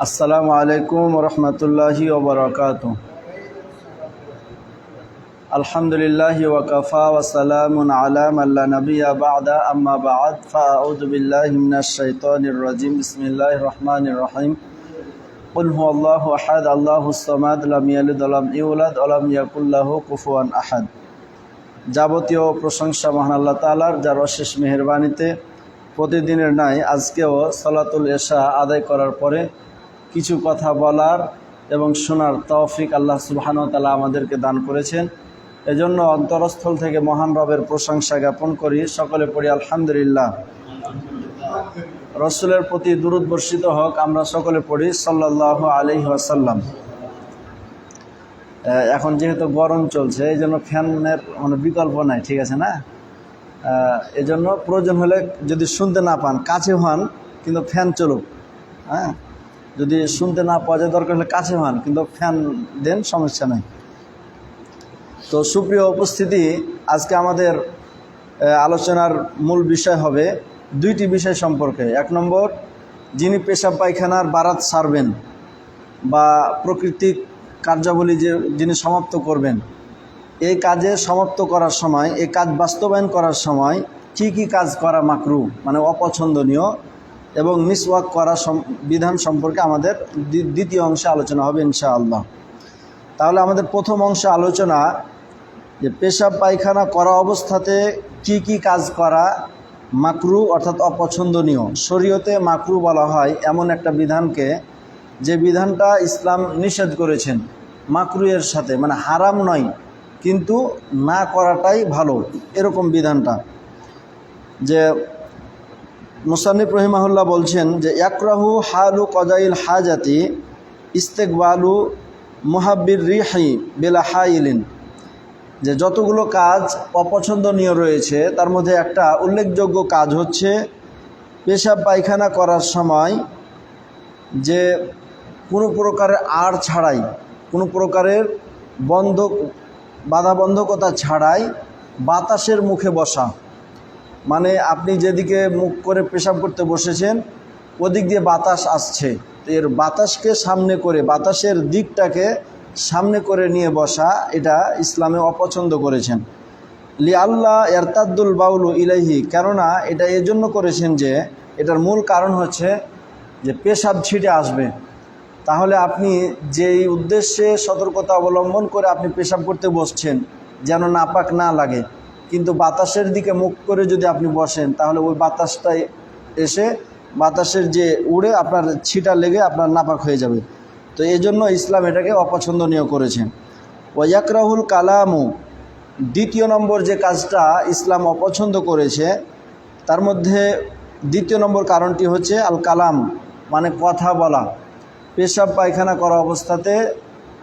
আসসালামু আলাইকুম রহমতুল্লাহি ওবরাকাত আলহামদুলিল্লাহ ওয়াকাফা ওয়াসালামুন আলাম আল্লাহ নবিয়া বাদা আম্মা বাদ ফাউযু বিল্লাহি মিনাশ শাইতানির রাজিম বিসমিল্লাহির রহমানির রহিম قل هو الله احد الله الصمد لم يلد ولم يولد ولم يكن له كفوا احد যাবতীয় প্রশংসা মহান আল্লাহ তাআলার যার অশেষ মেহেরবানিতে প্রতিদিনের নাই আজকেও সলাতুল এশা আদায় করার পরে কিছু কথা বলার এবং শোনার তৌফিক আল্লাহ সুবহান তালা আমাদেরকে দান করেছেন। এজন্য অন্তরস্থল থেকে মহান রবের প্রশংসা জ্ঞাপন করি। সকলে পড়ি আলহামদুলিল্লাহ। রসুলের প্রতি দুরুদ বর্ষিত হোক, আমরা সকলে পড়ি সাল্লাহ আলহি আসাল্লাম এখন যেহেতু গরম চলছে এই জন্য ফ্যানের মানে বিকল্প নাই, ঠিক আছে না? এই জন্য প্রয়োজন হলে যদি শুনতে না পান, কাছে হন, কিন্তু ফ্যান চলুক হ্যাঁ? যদি শুনতে না পাওয়া যায়, দরকার হলে কাছে হন, কিন্তু ফ্যান দেন, সমস্যা নেই। তো সুপ্রিয় উপস্থিতি, আজকে আমাদের আলোচনার মূল বিষয় হবে দুইটি বিষয় সম্পর্কে। এক নম্বর, যিনি পেশাব পায়খানার বারাত সারবেন বা প্রকৃতিক কার্যাবলী যে, যিনি সমাপ্ত করবেন এই কাজে সমাপ্ত করার সময় এই কাজ বাস্তবায়ন করার সময় কি কি কাজ করা মাকরু মানে অপছন্দনীয় এবং মিসওয়াক করা বিধান সম্পর্কে আমাদের দ্বিতীয় অংশে আলোচনা হবে ইনশাআল্লাহ। তাহলে আমাদের প্রথম অংশ আলোচনা যে পেশাব পায়খানা করা অবস্থাতে কি কি কাজ করা মাকরু অর্থাৎ অপছন্দনীয়। শরীয়তে মাকরু বলা হয় এমন একটা বিধানকে যে বিধানটা ইসলাম নিষেধ করেছেন মাকরুয়ের সাথে মানে হারাম নয়। কিন্তু না করাটাই ভালো, এরকম বিধানটা। যে মুসানিফ রহিমাহুল্লাহ বলছেন যে একরাহু হালু কজাইল হাজাতি ইস্তেকবালু মুহাব্বির রিহাই বেলা হাইলিন। যে যতগুলো কাজ অপছন্দনীয় রয়েছে, তার মধ্যে একটা উল্লেখযোগ্য কাজ হচ্ছে পেশাব পায়খানা করার সময় যে কোনো প্রকারের আর ছাড়াই, কোনো প্রকারের বন্ধ বাধাবন্ধকতা ছাড়াই বাতাসের মুখে বসা। মানে আপনি যেদিকে মুখ করে পেশাব করতে বসেছেন, ওদিক দিয়ে বাতাস আসছে। এর বাতাসকে সামনে করে, বাতাসের দিকটাকে সামনে করে নিয়ে বসা, এটা ইসলামে অপছন্দ করেছেন। লি আল্লাহ এরতাদ্দুল বাউলু ইলাহি কেননা এটা এজন্য করেছেন যে, এটার মূল কারণ হচ্ছে যে পেশাব ছিটে আসবে। তাহলে আপনি যেই উদ্দেশ্যে সতর্কতা অবলম্বন করে আপনি পেশাব করতে বসছেন, যেন নাপাক না লাগে, কিন্তু বাতাসের দিকে মুখ করে যদি আপনি বসেন, তাহলে ওই বাতাসটাই এসে বাতাসের যে উড়ে আপনার ছিটা লেগে আপনার নাপাক হয়ে যাবে। তো এই জন্য ইসলাম এটাকে অপছন্দনীয় করেছেন ওয়াকরাহুল কালামু, দ্বিতীয় নম্বর যে কাজটা ইসলাম অপছন্দ করেছে, তার মধ্যে দ্বিতীয় নম্বর কারণটি হচ্ছে আল কালাম মানে কথা বলা। পেশাব পায়খানা করা অবস্থাতে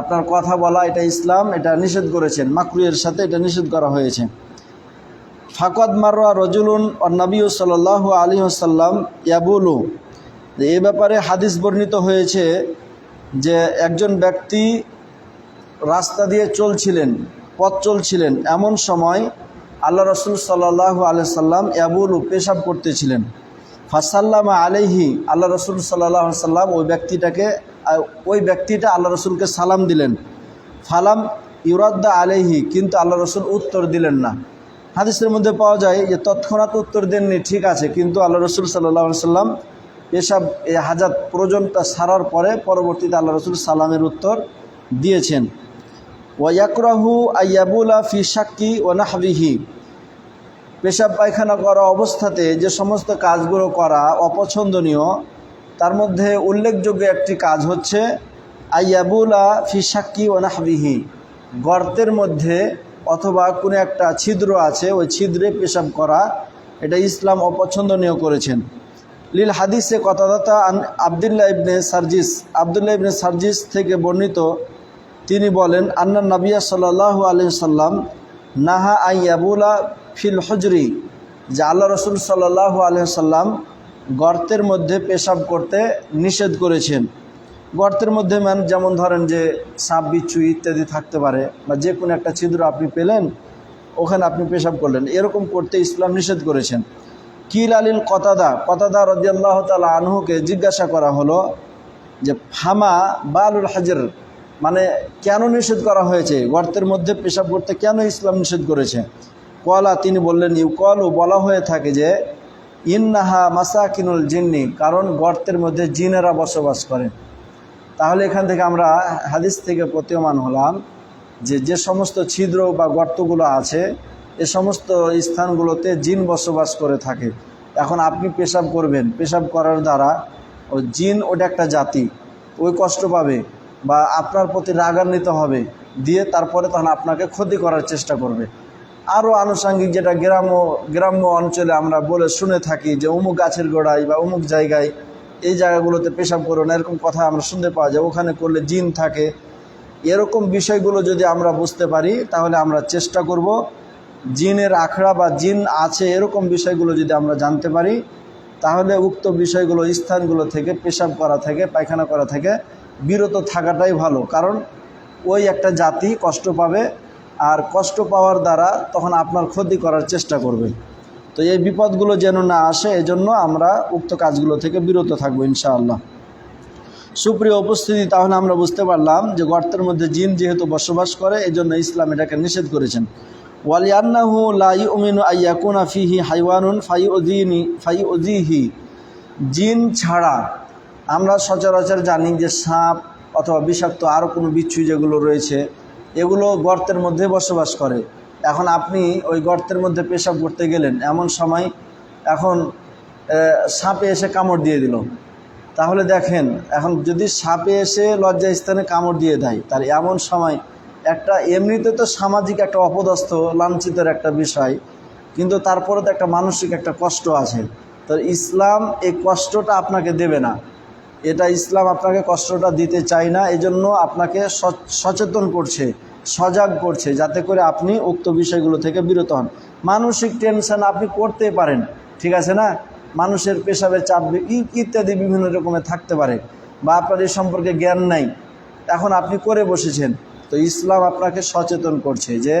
আপনার কথা বলা, এটা ইসলাম, এটা নিষেধ করেছেন। মাকরুয়ের সাথে এটা নিষেধ করা হয়েছে। ফাকদ মারোয়া রজুলুন ও নবী সাল আলী আসাল্লাম ইয়াবুলু। এ ব্যাপারে হাদিস বর্ণিত হয়েছে যে একজন ব্যক্তি রাস্তা দিয়ে চলছিলেন, পথ চলছিলেন, এমন সময় আল্লাহ রসুল সাল্লাহ আলিয়া সাল্লাম ইয়াবুলু পেশাব করতেছিলেন। ফাসাল্লামা আলাইহি, আল্লাহ রসুল সাল্লাহ সাল্লাম ওই ব্যক্তিটাকে ওই ব্যক্তিটা আল্লাহ রসুলকে সালাম দিলেন। ফালাম ইউরাদ্দা আলাইহি, কিন্তু আল্লাহ রসুল উত্তর দিলেন না। হাদিসের মধ্যে পাওয়া যায় যে তৎক্ষণাৎ উত্তর দেননি, ঠিক আছে, কিন্তু আল্লাহ রসুল সাল্লাহ সাল্লাম এসব এই হাজাত প্রয়োজনটা সারার পরে পরবর্তীতে আল্লাহ রসুল সালামের উত্তর দিয়েছেন। ওয়াকরাহু আয়াবুলা ফি সাক্কি ও নাহবিহি। পেশাব পায়খানা করা অবস্থাতে যে সমস্ত কাজগুলো করা অপছন্দনীয়, তার মধ্যে উল্লেখযোগ্য একটি কাজ হচ্ছে, আইয়াবুলা ফিসাক্কি ও নাহবিহি, গর্তের মধ্যে অথবা কোনো একটা ছিদ্র আছে, ওই ছিদ্রে পেশাব করা, এটা ইসলাম অপছন্দনীয় করেছেন। লিল হাদিসে কথাদাতা আবদুল্লাহ ইবনে সার্জিস, আবদুল্লাহ ইবনে সার্জিস থেকে বর্ণিত, তিনি বলেন, আন্না নবিয়া সাল্লাহ আলি সাল্লাম নাহা আইয়াবুলা ফিল হজরি, যে আল্লাহ রসুল সাল্লাহ আলহাম গর্তের মধ্যে পেশাব করতে নিষেধ করেছেন। গর্তের মধ্যে ম্যান যেমন ধরেন যে সাপ, বিচ্ছু ইত্যাদি থাকতে পারে বা যে কোনো একটা ছিদ্র আপনি পেলেন, ওখানে আপনি পেশাব করলেন। এরকম করতে ইসলাম নিষেধ করেছেন। কিল আলিল কতাদা কতাদা রদিয়াল্লাহ তালা আনহুকে জিজ্ঞাসা করা হলো যে ফামা বালুল হাজর মানে কেন নিষেধ করা হয়েছে? গর্তের মধ্যে পেশাব করতে কেন ইসলাম নিষেধ করেছে? কলা তিনি বললেন ইউ কলও বলা হয়ে থাকে যে, ইন্নাহা মাসাকিনুল জিন্নি, কারণ গর্তের মধ্যে জিনেরা বসবাস করে। তাহলে এখান থেকে আমরা হাদিস থেকে প্রতীয়মান হলাম যে যে সমস্ত ছিদ্র বা গর্তগুলো আছে, এ সমস্ত স্থানগুলোতে জিন বসবাস করে থাকে। এখন আপনি পেশাব করবেন, পেশাব করার দ্বারা ও জিন ওটা একটা জাতি, ওই কষ্ট পাবে বা আপনার প্রতি রাগান্বিত হবে, দিয়ে তারপরে তখন আপনাকে ক্ষতি করার চেষ্টা করবে। আরও আনুষঙ্গিক যেটা গ্রাম্য গ্রাম্য অঞ্চলে আমরা বলে শুনে থাকি যে অমুক গাছের গোড়ায় বা অমুক জায়গায় এই জায়গাগুলোতে পেশাব করো না, এরকম কথা আমরা শুনতে পাওয়া যায়। ওখানে করলে জিন থাকে। এরকম বিষয়গুলো যদি আমরা বুঝতে পারি, তাহলে আমরা চেষ্টা করব জিনের আখড়া বা জিন আছে এরকম বিষয়গুলো যদি আমরা জানতে পারি, তাহলে উক্ত বিষয়গুলো স্থানগুলো থেকে পেশাব করা থেকে, পায়খানা করা থেকে বিরত থাকাটাই ভালো। কারণ ওই একটা জাতি কষ্ট পাবে আর কষ্ট পাওয়ার দ্বারা তখন আপনার ক্ষতি করার চেষ্টা করবে তো এই বিপদগুলো যেন না আসে, এজন্য আমরা উক্ত কাজগুলো থেকে বিরত থাকব ইনশাআল্লাহ। সুপ্রিয় উপস্থিতি, তাহলে আমরা বুঝতে পারলাম যে গর্তের মধ্যে জিন যেহেতু বসবাস করে, এজন্য ইসলাম এটাকে নিষেধ করেছেন। ওয়ালিয়ান্নাহু লা ইউমিনু আইয়াকুনা ফিহি হাইওয়ানুন ফাইউযিনি, ফাইউযিহি। জিন ছাড়া আমরা সচরাচর জানি যে সাপ অথবা বিষাক্ত আরও কোনো বিচ্ছু যেগুলো রয়েছে এগুলো গর্তের মধ্যে বসবাস করে। এখন আপনি ওই গর্তের মধ্যে পেশাব করতে গেলেন, এমন সময় এখন সাপে এসে কামড় দিয়ে দিল। তাহলে দেখেন, এখন যদি সাপে এসে লজ্জা স্থানে কামড় দিয়ে দেয়, তার এমন সময় একটা, এমনিতে তো সামাজিক একটা অপদস্থ, লাঞ্ছিতের একটা বিষয়, কিন্তু তারপরে তো একটা মানসিক একটা কষ্ট আছে। তো ইসলাম এই কষ্টটা আপনাকে দেবে না। এটা ইসলাম আপনাকে কষ্টটা দিতে চায় না, এজন্য আপনাকে সচেতন করছে, সজাগ করছে, যাতে করে আপনি উক্ত বিষয়গুলো থেকে বিরত হন। মানসিক টেনশন আপনি করতে পারেন, ঠিক আছে না? মানুষের পেশাবের চাপ ইত্যাদি বিভিন্ন রকমের থাকতে পারে, বা আপনার এই সম্পর্কে জ্ঞান নাই। এখন আপনি করে বসেছেন, তো ইসলাম আপনাকে সচেতন করছে যে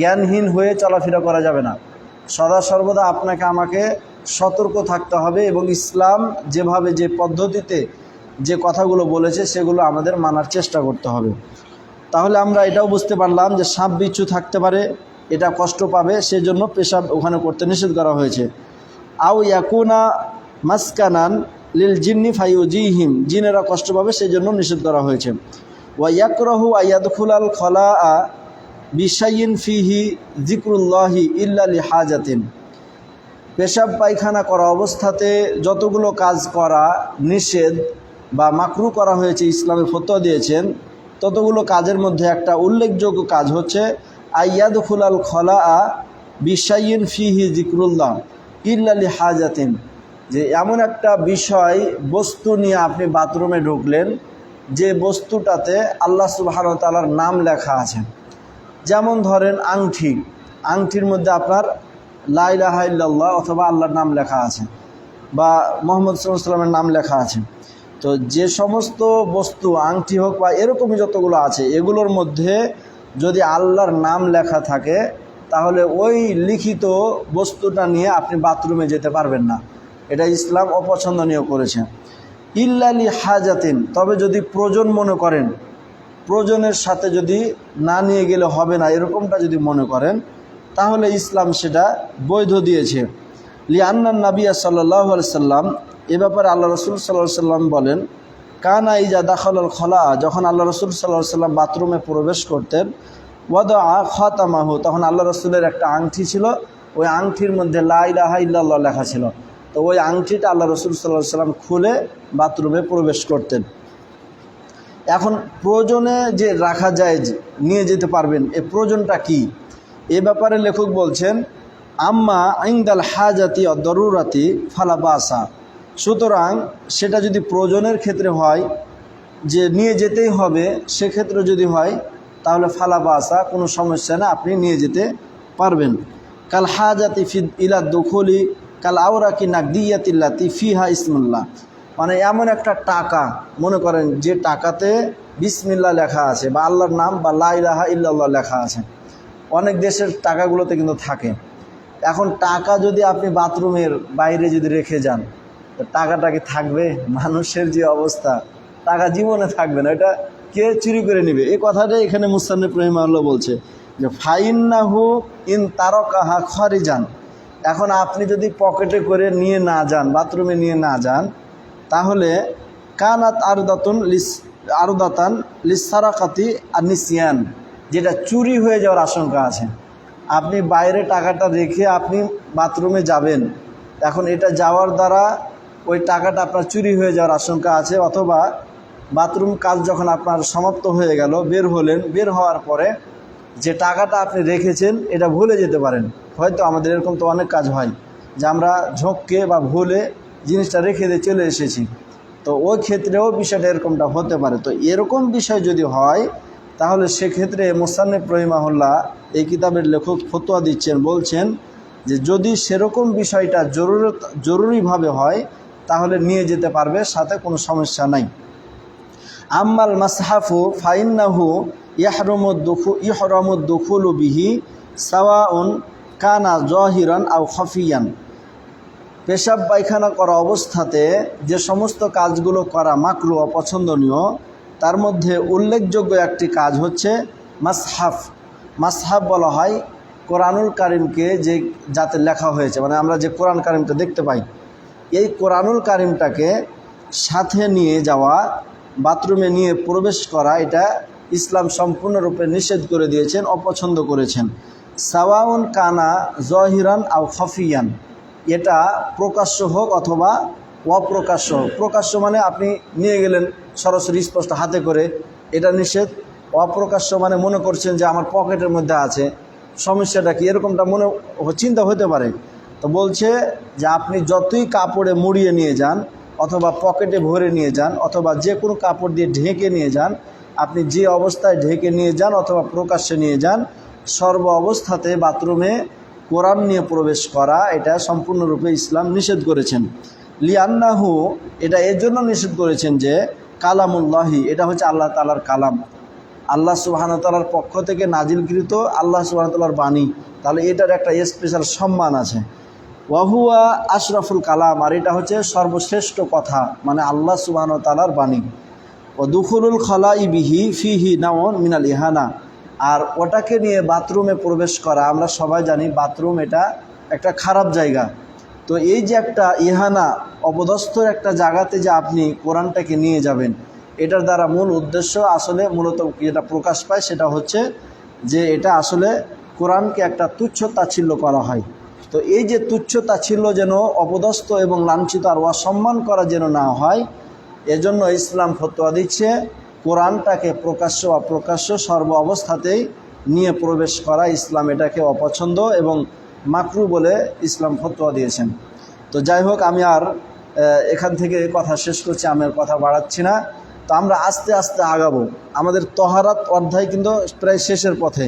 জ্ঞানহীন হয়ে চলাফেরা করা যাবে না। সদা সর্বদা আপনাকে আমাকে সতর্ক থাকতে হবে এবং ইসলাম যেভাবে যে পদ্ধতিতে যে কথাগুলো বলেছে সেগুলো আমাদের মানার চেষ্টা করতে হবে। তাহলে আমরা এটাও বুঝতে পারলাম যে সাপ বিচ্ছু থাকতে পারে, এটা কষ্ট পাবে, সেজন্য পেশাব ওখানে করতে নিষেধ করা হয়েছে। আও ইয়াকুনা মাসকানান লিল জিন্নি ফাইউজিহিম জিনেরা কষ্ট পাবে সেই জন্য নিষেধ করা হয়েছে। ওয়া ইয়াকরাহু আয়াদখুল আল খলা বিশাইন ফিহি জিক্রুল্লাহি ইল্লা লিহাজাতিন। পেশাব পায়খানা করা অবস্থাতে যতগুলো কাজ করা নিষেধ বা মাকরু করা হয়েছে, ইসলামে ফতোয়া দিয়েছেন, ততগুলো কাজের মধ্যে একটা উল্লেখযোগ্য কাজ হচ্ছে আয়াদুল আল খলা আ বিশাইন ফিহি জিক্রুল্লাহ ইল্লালি হাজাতিন যে এমন একটা বিষয়, বস্তু নিয়ে আপনি বাথরুমে ঢুকলেন, যে বস্তুটাতে আল্লাহ সুবাহ তালার নাম লেখা আছে। যেমন ধরেন আংটি আংটির মধ্যে আপনার লাইলাহা অথবা আল্লাহর নাম লেখা আছে বা মোহাম্মদ সাল্লামের নাম লেখা আছে। তো যে সমস্ত বস্তু, আংটি হোক বা এরকমই যতগুলো আছে, এগুলোর মধ্যে যদি আল্লাহর নাম লেখা থাকে, তাহলে ওই লিখিত বস্তুটা নিয়ে আপনি বাথরুমে যেতে পারবেন না। এটা ইসলাম অপছন্দনীয় করেছে। ইল্লালি হাজাতিন, তবে যদি প্রয়োজন মনে করেন, প্রয়োজনের সাথে যদি না নিয়ে গেলে হবে না, এরকমটা যদি মনে করেন তাহলে ইসলাম সেটা বৈধ দিয়েছে। লিয়ান্নান নাবিয়া সাল্লাহ সাল্লাম এ ব্যাপারে আল্লাহ রসুল সাল্লাহ সাল্লাম বলেন, কানা ইজা দাখল খলা যখন আল্লাহ রসুল সাল্লাহ সাল্লাম বাথরুমে প্রবেশ করতেন ওয়াদ খাতামাহু তখন আল্লাহ রসুলের একটা আংটি ছিল, ওই আংটির মধ্যে লাইলাহা ইল্লাল্লাহ লেখা ছিল। তো ওই আংটিটা আল্লাহ রসুল সাল্লাহ সাল্লাম খুলে বাথরুমে প্রবেশ করতেন। এখন প্রয়োজনে যে রাখা যায় নিয়ে যেতে পারবেন, এ প্রয়োজনটা কি? এ ব্যাপারে লেখক বলছেন, আম্মা আইন্দাল হাজাতি অদরুরাতি ফালাবাসা। সুতরাং সেটা যদি প্রয়োজনের ক্ষেত্রে হয়, যে নিয়ে যেতেই হবে, সেক্ষেত্রে যদি হয়, তাহলে ফালা ফালাবাসা, কোনো সমস্যা না, আপনি নিয়ে যেতে পারবেন। কাল হাজাতি ফিদ ইলা দখলি, কাল আওরা কি নাকদিয়াতিল্লাতি ফিহা ইসমুল্লাহ। মানে এমন একটা টাকা, মনে করেন যে টাকাতে বিসমিল্লা লেখা আছে, বা আল্লাহর নাম বা লাইলাহা ইল্লাল্লাহ লেখা আছে। অনেক দেশের টাকাগুলোতে কিন্তু থাকে। এখন টাকা যদি আপনি বাথরুমের বাইরে যদি রেখে যান, তো টাকাটা কি থাকবে? মানুষের যে অবস্থা, টাকা জীবনে থাকবে না। এটা কে চুরি করে নেবে? এই কথাটাই এখানে মুস্তানিফ রহিমাল্লাহ বলছে যে ফাইন ফাইন্নাহু ইন তারকাহা খরিজান। এখন আপনি যদি পকেটে করে নিয়ে না যান, বাথরুমে নিয়ে না যান, তাহলে কানাত আরদাতুন লিস আরদাতান লিসারাকাতি আর নিসিয়ান যেটা চুরি হয়ে যাওয়ার আশঙ্কা আছে। আপনি বাইরে টাকাটা রেখে আপনি বাথরুমে যাবেন। এখন এটা যাওয়ার দ্বারা ওই টাকাটা আপনার চুরি হয়ে যাওয়ার আশঙ্কা আছে অথবা বাথরুম কাজ যখন আপনার সমাপ্ত হয়ে গেল, বের হলেন, বের হওয়ার পরে যে টাকাটা আপনি রেখেছেন, এটা ভুলে যেতে পারেন। হয়তো আমাদের এরকম তো অনেক কাজ হয় যে আমরা ঝোঁককে বা ভুলে জিনিসটা রেখে দিয়ে চলে এসেছি। তো ওই ক্ষেত্রেও বিষয়টা এরকমটা হতে পারে। তো এরকম বিষয় যদি হয় তাহলে সেক্ষেত্রে মোসান্নেফ রহিমাহুল্লাহ এই কিতাবের লেখক ফতোয়া দিচ্ছেন, বলছেন যে যদি সেরকম বিষয়টা জরুরত, জরুরিভাবে হয়, তাহলে নিয়ে যেতে পারবে, সাথে কোনো সমস্যা নাই। আম্মাল মাসহাফু ফাইন্নাহু ইয়াহরমুদ্দুখু ইহরমুদ্দুখুলু বিহি সাওয়াউন কানা জহিরান আউ খফিয়ান। পেশাব পায়খানা করা অবস্থাতে যে সমস্ত কাজগুলো করা মাকরু অপছন্দনীয় তার মধ্যে উল্লেখযোগ্য একটি কাজ হচ্ছে মাসহাফ। মাসহাফ বলা হয় কোরআনুল কারিমকে যে যাতে লেখা হয়েছে মানে আমরা যে কোরআন কারিমটা দেখতে পাই, এই কোরআনুল কারিমটাকে সাথে নিয়ে যাওয়া, বাথরুমে নিয়ে প্রবেশ করা, এটা ইসলাম সম্পূর্ণরূপে নিষেধ করে দিয়েছেন, অপছন্দ করেছেন। সাওয়াউন কানা জহিরান আও খফিয়ান। এটা প্রকাশ্য হোক অথবা অপ্রকাশ্য হোক। প্রকাশ্য মানে আপনি নিয়ে গেলেন সরাসরি স্পষ্ট হাতে করে, এটা নিষেধ, অপ্রকাশ্য মানে মনে করছেন যে আমার পকেটের মধ্যে আছে। সমস্যাটা কি? এরকমটা মনে চিন্তা হতে পারে। তো বলছে যে আপনি যতই কাপড়ে মুড়িয়ে নিয়ে যান, অথবা পকেটে ভরে নিয়ে যান, অথবা যে কোনো কাপড় দিয়ে ঢেকে নিয়ে যান, আপনি যে অবস্থায় ঢেকে নিয়ে যান অথবা প্রকাশ্যে নিয়ে যান, সর্ব অবস্থাতে বাথরুমে কোরআন নিয়ে প্রবেশ করা, এটা সম্পূর্ণরূপে ইসলাম নিষেধ করেছেন। লিয়ান্নাহু এটা এর জন্য নিষেধ করেছেন যে কালামুল্লাহি, এটা হচ্ছে আল্লাহ তালার কালাম। আল্লাহ সুবাহানতালার পক্ষ থেকে নাজিলকৃত আল্লাহ সুবাহতালার বাণী। তাহলে এটার একটা স্পেশাল সম্মান আছে। ওয়াহুয়া আশরাফুল কালাম, আর এটা হচ্ছে সর্বশ্রেষ্ঠ কথা মানে আল্লাহ সুবাহতালার বাণী। ও দুখুলুল খলা ইবিহি ফিহি নামন মিনাল ইহানা, আর ওটাকে নিয়ে বাথরুমে প্রবেশ করা, আমরা সবাই জানি বাথরুম এটা একটা খারাপ জায়গা। তো এই যে একটা ইহানা অপদস্থর একটা জায়গাতে যে আপনি কোরআনটাকে নিয়ে যাবেন, এটার দ্বারা মূল উদ্দেশ্য আসলে মূলত যেটা প্রকাশ পায় সেটা হচ্ছে যে এটা আসলে কোরআনকে একটা তুচ্ছ তাচ্ছিল্য করা হয়। তো এই যে তুচ্ছ তাচ্ছিল্য যেন অপদস্থ এবং লাঞ্ছিত আর অসম্মান করা যেন না হয়, এজন্য ইসলাম ফতোয়া দিচ্ছে, কোরআনটাকে প্রকাশ্য অপ্রকাশ্য সর্ব অবস্থাতেই নিয়ে প্রবেশ করা ইসলাম এটাকে অপছন্দ এবং মাকরু বলে ইসলাম ফতোয়া দিয়েছেন। তো যাই হোক, আমি আর এখান থেকে কথা শেষ করছি, আমি আর কথা বাড়াচ্ছি না। তো আমরা আস্তে আস্তে আগাবো। আমাদের তহারাত অধ্যায় কিন্তু প্রায় শেষের পথে।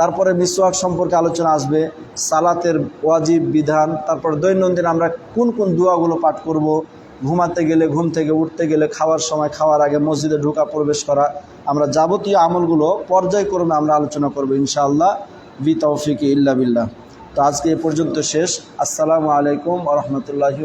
তারপরে মিসওয়াক সম্পর্কে আলোচনা আসবে, সালাতের ওয়াজিব, বিধান, তারপর দৈনন্দিন আমরা কোন কোন দোয়াগুলো পাঠ করব, ঘুমাতে গেলে ঘুম থেকে উঠতে গেলে খাওয়ার সময় খাওয়ার আগে মসজিদে ঢোকা, প্রবেশ করা, আমরা যাবতীয় আমলগুলো পর্যায়ক্রমে আমরা আলোচনা করব ইনশাআল্লাহ। বি তৌফিক ইল্লা বিল্লাহ। তো আজকে এ পর্যন্ত শেষ। আসসালামু আলাইকুম আ রহমতুল্লাহি